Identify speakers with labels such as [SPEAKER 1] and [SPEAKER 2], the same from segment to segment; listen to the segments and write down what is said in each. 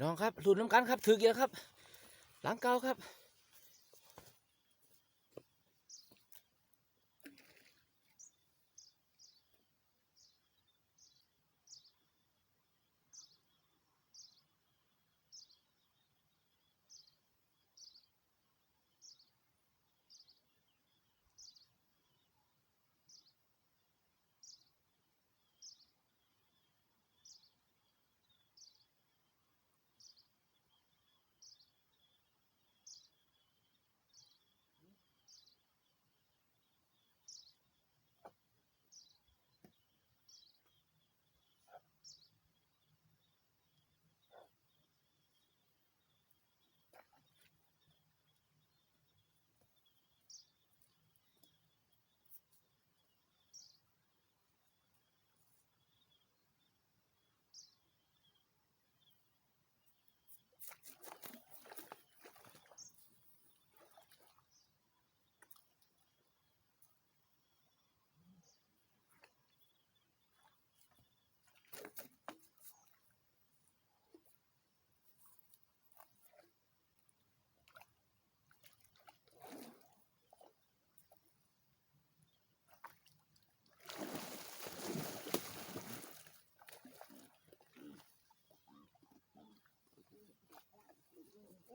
[SPEAKER 1] น้องครับหลุดน้ำกันครับถือเยอะครับ หลังเก่าครับ ส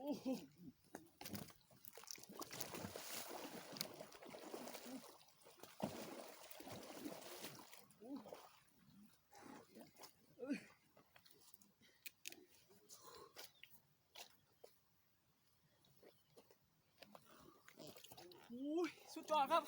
[SPEAKER 1] ุดยอดครับ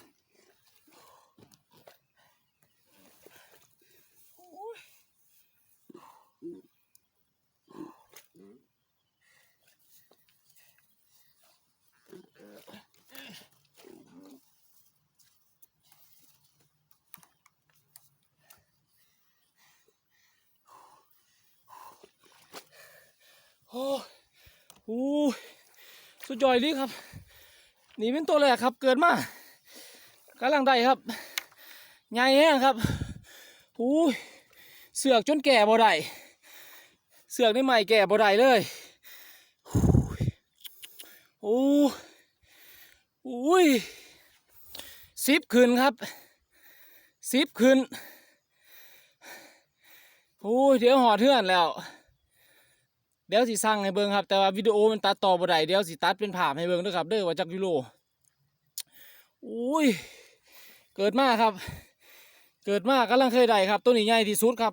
[SPEAKER 1] อ้โหสุดยอดเลยครับ นี่เป็นตัวแรกครับ เกิดมากำลังได้ครับใหญ่แห้งครับอู้ยเสือกจนแก่บ่ได้เสือกนี่ใหม่แก่บ่ได้เลยโอ้โอ้อุ้ยสิบขึ้นครับสิบขึ้นโอ้ยเดี๋ยวหอดเทื่อนแล้ว เดี๋ยวสิสั่งให้เบิ่งครับ แต่ว่าวิดีโอมันตัดต่อบ่ได้เดี๋ยวสิตัดเป็นภาพให้เบิ่งด้วยครับ เด้อว่าจักยูโรอุ้ยเกิดมาครับ เกิดมากำลังเคยได้ครับตัวนี้ใหญ่ที่สุดครับ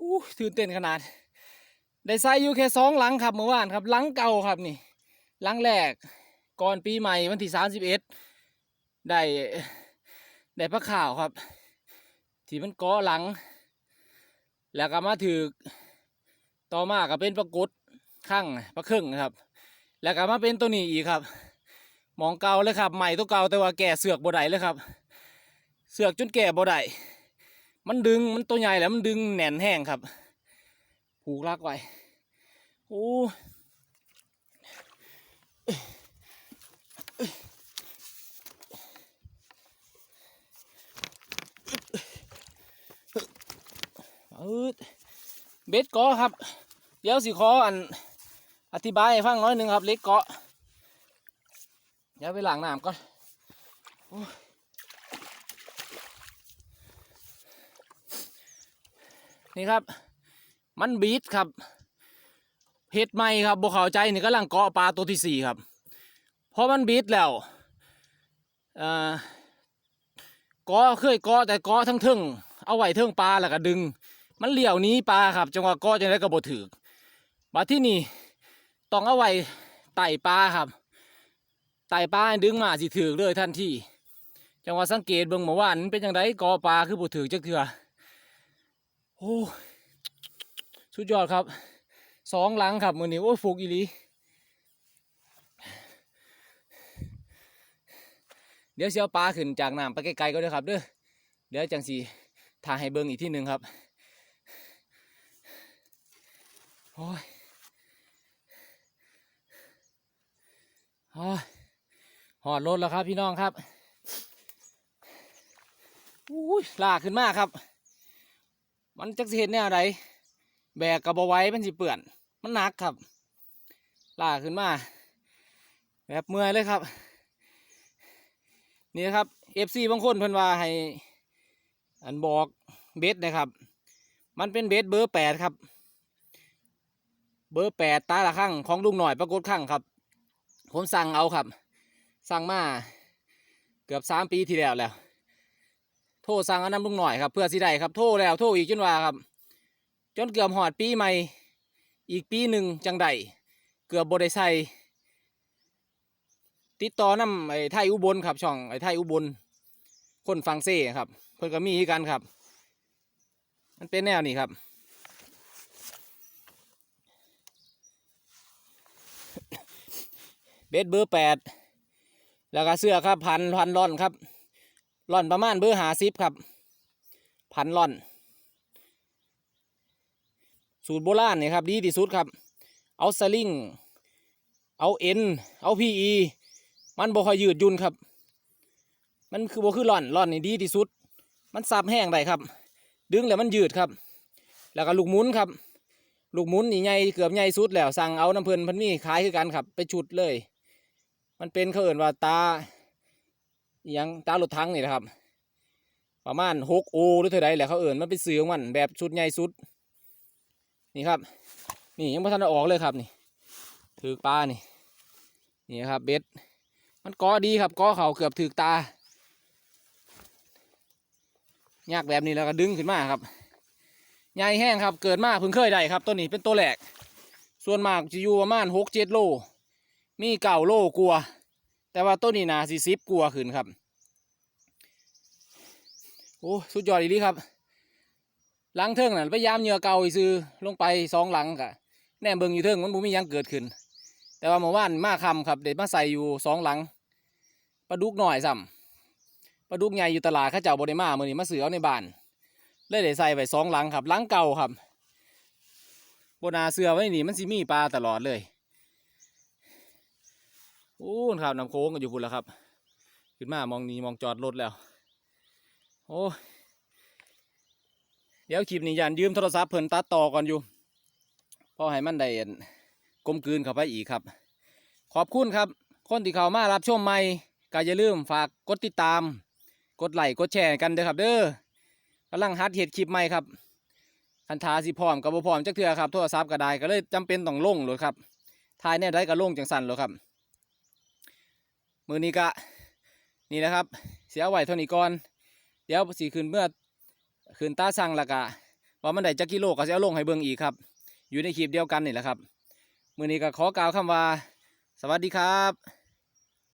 [SPEAKER 1] อู้ตื่นเต้นขนาด ได้ใส่อยู่แค่สองหลังครับเมื่อวานครับหลังเก่าครับนี่หลังแรกก่อนปีใหม่วันที่สามสิบเอ็ดได้ได้พระข่าวครับ ที่มันเกาะหลัง แล้วก็มาถือ ต่อมาก็เป็นปรากฏข้างปลาครึ่งนะครับ แล้วก็มาเป็นตัวนี้อีกครับ มองเก่าเลยครับ ใหม่ตัวเก่าแต่ว่าแก่เสือกบ่ได้เลยครับ เสือกจนแก่บ่ได้มันดึงมันตัวใหญ่แล้วมันดึงแหน่นแห้งครับ ผูกลักไว้โอ้เบ็ดกาะครับ เดี๋ยวสิขออันอธิบายให้ฟังน้อยหนึ่งครับ เล็กเกาะเดี๋ยวไปล้างน้ำก่อนอนี่ครับ มันบีทครับเห็ดใหม่ครับบวเขาใจนี่กำลังเกาะปลาตัวที่สี่ครับเพราะมันบีทแล้วอ่าเกาะเคยเกาะแต่เกาะทั้งทึงเอาไว้เทิงปลาแล้วก็ดึง มันเหลี่ยวนี้ปลาครับจังหวะเกาะจังได้ก็บ่ถือ มาที่นี่ต้องเอาไว้ไต่ปลาครับ ไต่ปลาดึงมาสิถือเลยทันทีจังหวะสังเกตเบิ่งเมื่อวานเป็นจังไดเกาะปลาคือบ่ถือจักเถื่อโอ้สุดยอดครับสองหลังครับมือนี้โอ้ยฟุกอีลีเดี๋ยวเสียวปลาขึ้นจากน้ำไปไกลๆก็ได้ครับเด้อเดี๋ยวจังสีถ่ายให้เบิ่งอีกที่หนึ่งครับโอ้ยโอ้ย หอดรถแล้วครับพี่น้องครับอุ้ยลากขึ้นมากครับ มันจักสิเห็นแนวใดแบกกระบอไว้มันสิเปื่อน มันหนักครับลากขึ้นมา แบบเมื่อยเลยครับ นี่ครับเอฟซีบางคนเพิ่นว่าให้ อันบอกเบสนะครับ มันเป็นเบสเบอร์แปดครับ เบอร์แปดตาละข้างของลุงหน่อยปรากฏข้างครับ ผมสั่งเอาครับ สั่งมาเกือบสามปีที่แล้วแล้ว โทรสั่งเอาน้ำลุงหน่อยครับ เพื่อสิได้ครับ โทรแล้วโทรอีกจนว่าครับ จนเกือบหอดปีใหม่ อีกปีหนึ่งจังใดเกือบบได้ใส่ติดต่อน้ำไอ้ไทยอุบลครับช่องไอ้ไทยอุบล คนฟังเซ่ครับ เพิ่นก็มีกันครับ มันเป็นแนวนี้ครับ เบสเบอร์แปดแล้วก็เสื้อครับพันพันร่อนครับร่อนประมาณเบอร์หาซิปครับ พันร่อน สูตรโบราณนี่ยครับดีที่สุดครับ เอาสลิงเอาเอ็นเอาพีอีมันบ่ค่อยยืดยุ่นครับ มันคือบ่คือร่อนร่อนนี่ดีที่สุด มันสับแห้งได้ครับ ดึงแล้วมันยืดครับ แล้วก็ลูกมุนครับลูกมุนนี่ใหญ่เกือบใหญ่สุดแล้วสั่งเอาน้ำเพลินพันมีขายคือกันครับ ไปชุดเลย มันเป็นเขาเอิ่นว่าตาอิหยังตารถทั้งนี่นะครับ ประมาณหกโอหรือเท่าไรแหละเขาเอิ่นมันเป็นเสือของมันแบบชุดใหญ่สุด นี่ครับ นี่ยังไม่ทันได้ออกเลยครับนี่ ถือปลานี่ นี่ครับเบ็ด มันกาะดีครับกาะเขาเกือบถือตายากแบบนี้แล้วก็ดึงขึ้นมาครับใหญ่แห้งครับ เกิดมาเพิ่งเคยได้ครับตัวนี้เป็นตัวแหลก ส่วนมากจะอยู่ประมาณหกเจ็ดโล มีเก่าโลกลัว แต่ว่าตัวนี้นาสี่สิบกลัวขึ้นครับ โอ้สุดยอดอีลีครับ หลังเทิงน่ะพยายามเหยื่อเก่าอีซื้อลงไปสองหลังกะแน่เบิงอยู่เทิงมันบ่มียังเกิดขึ้น แต่ว่าเมื่อวานมาคำครับเด็ดมาใส่อยู่สองหลังปลาดุกหน่อยซ้ำปลาดุกใหญ่อยู่ตลาดข้าเจ้าบริมาเมื่อนี้มาซื้อเอาในบ้านเลยได้ใส่ไปสองหลังครับหลังเก่าครับบนาเสือไว้นี่มันสิมีปลาตลอดเลย อ้นครับน้ำโค้งก็อยู่พุ่นแล้วครับ ขึ้นมามองนี้มองจอดรถแล้ว โอ้ยเดี๋ยวคลิปนี้ยันยืมโทรศัพท์เพิ่นตัดต่อก่อนอยู่เพอให้มันได้กลมกลืนเข้าไปอีกครับ ขอบคุณครับ คนที่เข้ามารับชมใหม่ก็อย่าลืมฝากกดติดตาม กดไลค์กดแชร์กันเด้อครับ เด้อกำลังฮัดเห็ดคลิปใหม่ครับคันทาสิพร้อมกับบ่พร้อมจักเทื่อครับโทรศัพท์ก็ได้ก็เลยจำเป็นต้องลงเลยครับถ่ายแน่ได้ก็ลงจังสันเลยครับ มือนี้กะนี่นะครับ เสียไหวเท่านี้ก่อน เดี๋ยวสีคืนเมื่อคืนตาสั่งละกะว่ามันได้จักกิโลก็จะเอาลงให้เบิ่งอีกครับ อยู่ในคลิปเดียวกันนี่แหละครับ มือนี้ก็ขอกล่าวคำว่า สวัสดีครับ